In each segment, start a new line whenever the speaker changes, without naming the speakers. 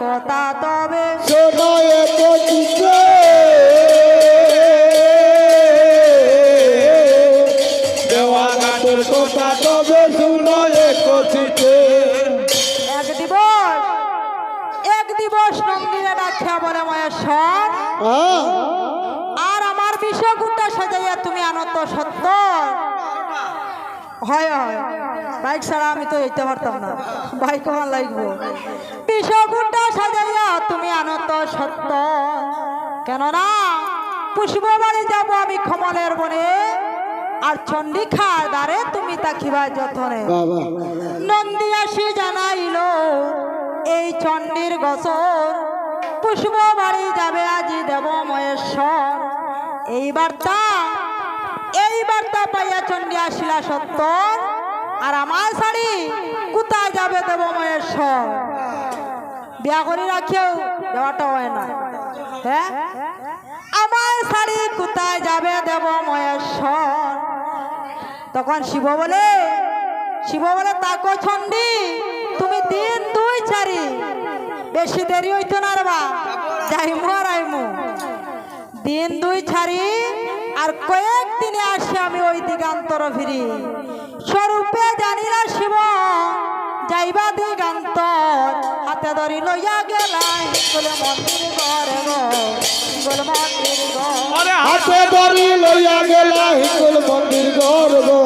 কথা তবে
শোনো একচিতে দেওয়া হয়
হয়। বাইক ছাড়া আমি তো যেতে পারতাম না। বাইক আমার লাগবো। বিষয়গুটা সাজাইয়া তুমি আনত সত্য। কেননা পুষ্প বাড়ি যাব আমি কমলের বনে আর চন্ডিখার দ্বারে তুমি তাকিবা যতনে। নন্দী আসি জানাইল এই চণ্ডীর গছর পুষ্প বাড়ি যাবে আজি দেব মহেশ্বর এই বার্তা বার্তা পাইয়া চণ্ডী আসিলা সত্য। আর আমার শাড়ি কোথায় যাবে দেব মহেশ্বর? বিয়া করে রাখিও, দেওয়াটা হয় না। হ্যাঁ? আমার শাড়ি কোথায় যাবে দেব মহেশ্বর? তখন শিব বলে শিব বলে, তাকো ছন্দি তুমি দিন দুই, চারি। বেশি দেরি হইতো না রে বা। যাইমু আর আইমু। দিন দুই ছাড়ি আর কয়েক দিনে আসি আমি ওই দিগান্তর ফিরি। স্বরূপে জানিলা শিব যাইবা দিগান্তর। হাতে ধরি লইয়া গেলাই বলে মন্দির ঘরে গো বলে মন্দির ঘর
হাতে ধরি লইয়া গেলা মন্দির গর গো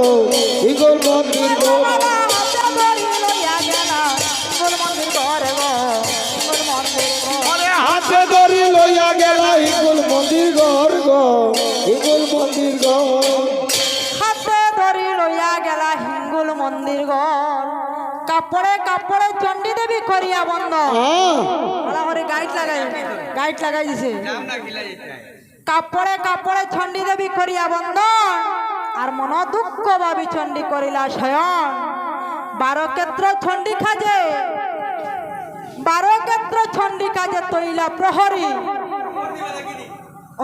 মন্দির হাতে ধরি লইয়া গেলা মন্দির গো মন্দির গর
হাতে ধরি লইয়া গেলা হিঙ্গুল মন্দির ঘর। কাপড়ে কাপড়ে চণ্ডী দেবী করিয়া বন্ধ।
হ্যাঁ।
গাইড লাগাই গাইড লাগাই দিছে। কাপড়ে কাপড়ে চণ্ডী দেবী করিয়া বন্ধ। আর মন দুঃখ ভাবি চণ্ডী করিলা স্বয়ং বারো ক্ষেত্র চণ্ডী খাজে। বারো ক্ষেত্র চণ্ডী কাজে তৈলা প্রহরী।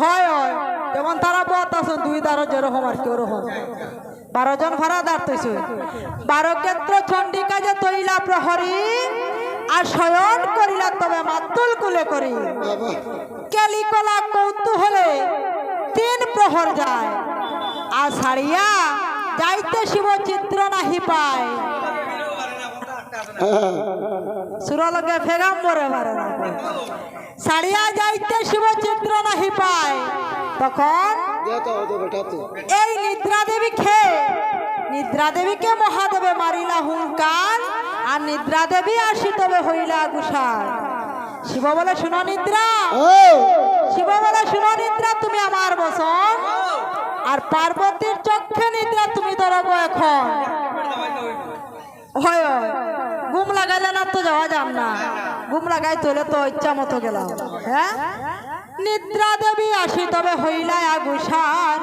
হয় হয়। যেমন তারা বত আছে দুই দারো যেরকম আর কেউ রকম বারো জন ভাড়া দাঁড়তেছে বারো ক্ষেত্র চণ্ডী কাজে তৈলা প্রহরী, আর শয়ন করিলা তবে মাতুল কুলে করি। কেলিকলা কৌতূহলে তিন প্রহর যায়, আর সারিয়া যাইতে শিব চিত্র নাহি পায়। সুরলকে ফেগাম বরে পারে না। সারিয়া যাইতে শিব চিত্র নাহি পায়। তখন এই নিদ্রা দেবী খে নিদ্রা দেবীকে মহাদেবে মারিলা হুঙ্কার আর নিদ্রা দেবী আসি তবে হইলা গুসার শিব বলে শুনো নিদ্রা।
ও
শিব বলে শুনো নিদ্রা তুমি আমার বসন আর পার্বতীর চক্ষে নিদ্রা তুমি ধরবো এখন। হয় হয়। ঘুম লাগাইলে না তো যাওয়া যাম না। ঘুম লাগাই তোলে তো ইচ্ছা মতো গেলাম। হ্যাঁ? নিদ্রা দেবী আসি তবে হইলাই আগুসার।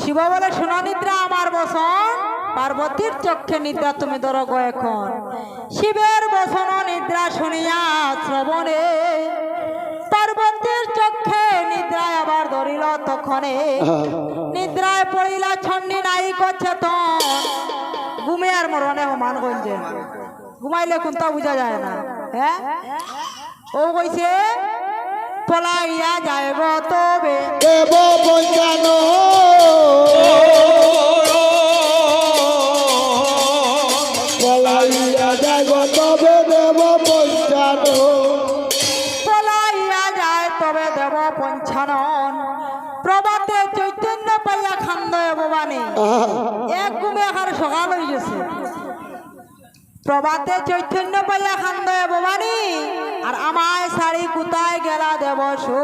শিব বলে শোনো নিদ্রা আমার বসন। পার্বতীর চক্ষে নিদ্রা তুমি ধরো গো এখন। শিবের বসন নিদ্রা শুনিয়া শ্রবণে। পার্বতীর চক্ষে নিদ্রায় আবার ধরিল তখনে। নিদ্রায় পড়িলা ছন্নি নাই করছে তন ঘুমে আর মরণে মান গঞ্জে ঘুমাইলে কোনটা বোঝা যায় না। হ্যাঁ ও কইছে পলাইয়া যাইব তবে।
দেব পলাইয়া যাইব তবে দেব পঞ্চানো
পলাইয়া যায় তবে দেব পঞ্চানন। প্রভাতে চৈতন্য পাইয়া খান্দ ভবানী। সকাল হয়ে গেছে। প্রভাতে চৈতন্য পাইয়া খান্দ ভবানী, আর আমায় শাড়ি কোথায় গেলা দেব সো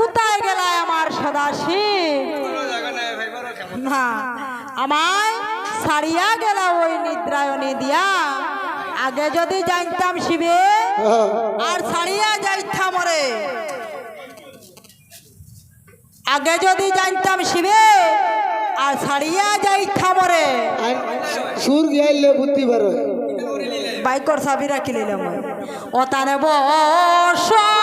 কোথায় গেলায় আমার সদাশি না আমায় সারিয়া গেল ওই নিদ্রায়নী দিয়া আগে যদি জানতাম শিবে। আর ছাড়িয়া যাইতাম রে আগে যদি জানতাম শিবে আর ছাড়িয়া যাইতাম রে
সুর গিয়াইলে বুদ্ধি বার।
বাইকর চাবি রাখি লইলাম ও তানে বসবান্ধে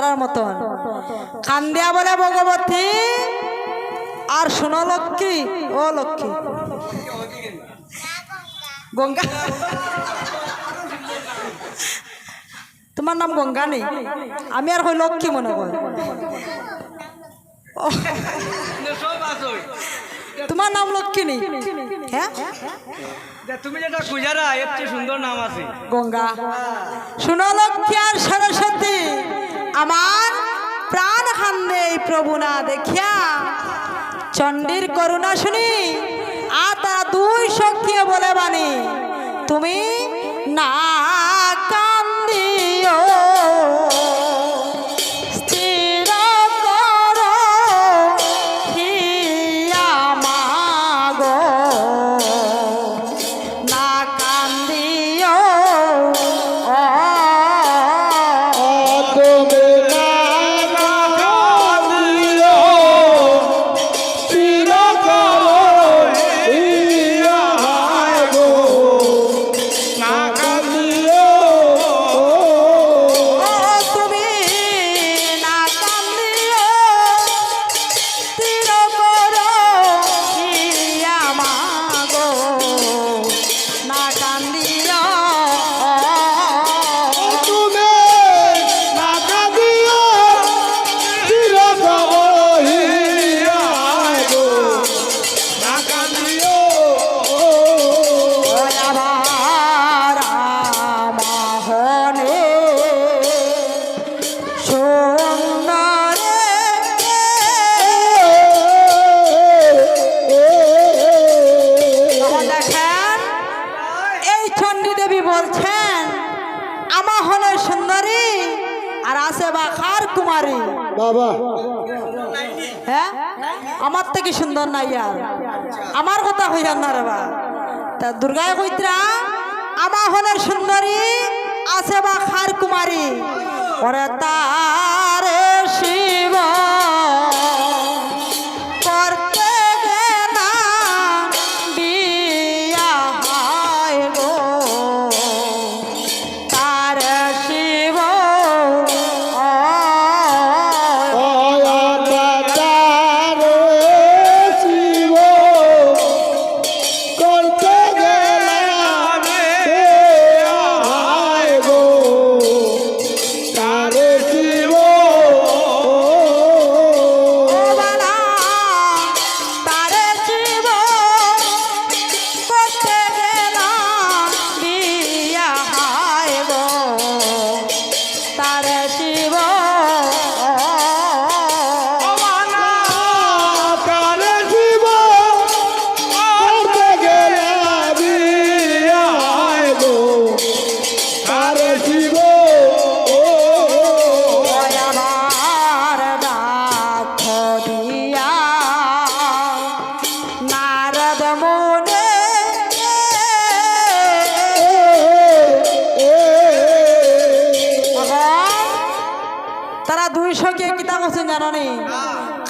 তারার মতন। খান্দিয়া বলে ভগবতী আর শোনো লক্ষ্মী ও লক্ষ্মী। গঙ্গা। তোমার নাম গঙ্গা নেই? আমি আর হই লক্ষ্মী মনে করি। তোমার নাম লক্ষ্মী নেই? হ্যাঁ?
তুমি যেটা খুঁজারা এর সুন্দর নাম আছে।
গঙ্গা। শুনো লক্ষ্মী আর সরস্বতী। আমার প্রাণ এই প্রভু না দেখিয়া। চণ্ডীর করুণা শুনি, আর তারা দুই সখিয়ে বলে বাণী। তুমি না আমার থেকে সুন্দর নাই আর আমার কথা হইয়ার না রে বা। তা দুর্গায় কইতরা আমা হলের সুন্দরী আছে বা খার কুমারী। ওরে তারে জানানি।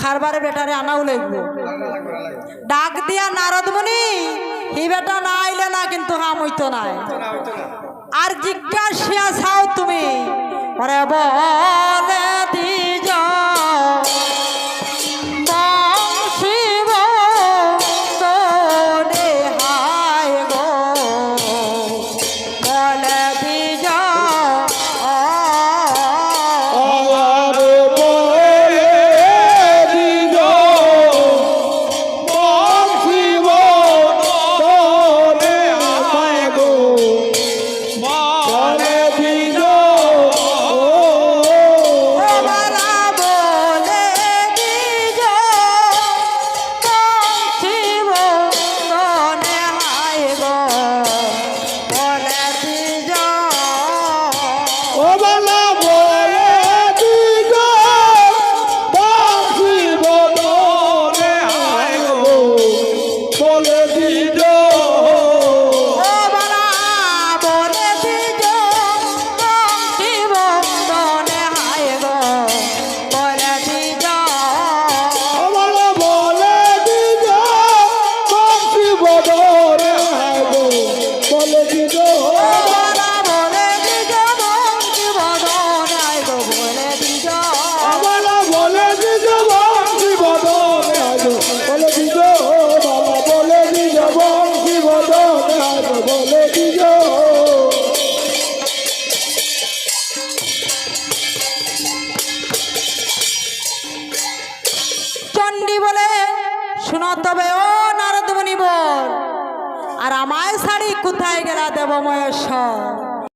খারবারে বেটারে আনাও লাগবো ডাক দিয়া নারদমণি হি বেটা না আইলে না কিন্তু হাম হইতো নাই আর জিজ্ঞাসিয়া চাও তুমি, ওরে বলে